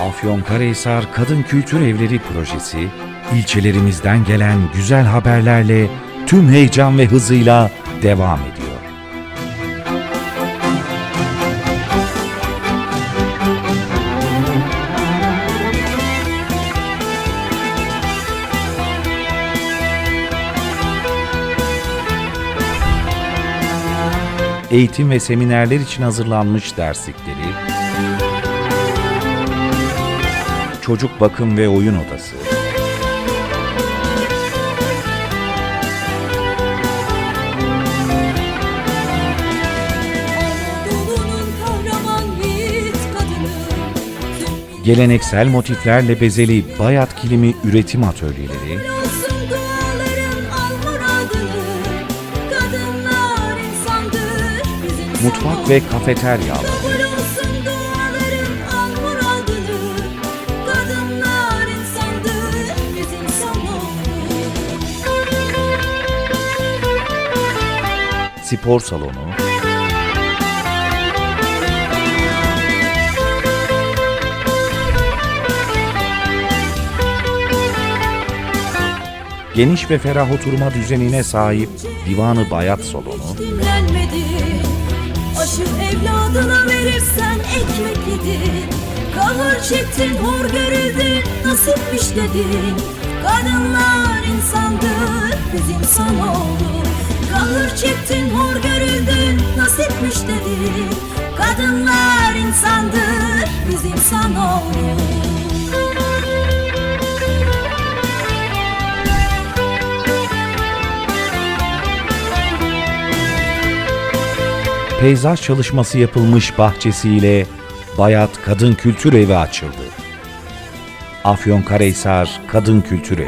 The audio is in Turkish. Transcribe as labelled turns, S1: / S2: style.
S1: Afyonkarahisar Kadın Kültür Evleri projesi, ilçelerimizden gelen güzel haberlerle tüm heyecan ve hızıyla devam ediyor. Eğitim ve seminerler için hazırlanmış derslikleri, çocuk bakım ve oyun odası, geleneksel motiflerle bezeli bayat kilimi üretim atölyeleri,
S2: Kadınlar insandır bizim sonumuz.
S1: Spor salonu, geniş ve ferah oturma düzenine sahip divanı bayat salonu,
S2: Aşı evladına verirsen ekmek yedin. Kahır çektin hor görüldün nasipmiş dedin Kadınlar insandır biz insan olduk. Kahır çektin hor görüldün nasipmiş dedin Kadınlar insandır biz insan olduk
S1: peyzaj çalışması yapılmış bahçesiyle Bayat Kadın Kültür Evi açıldı. Afyonkarahisar Kadın Kültür Evi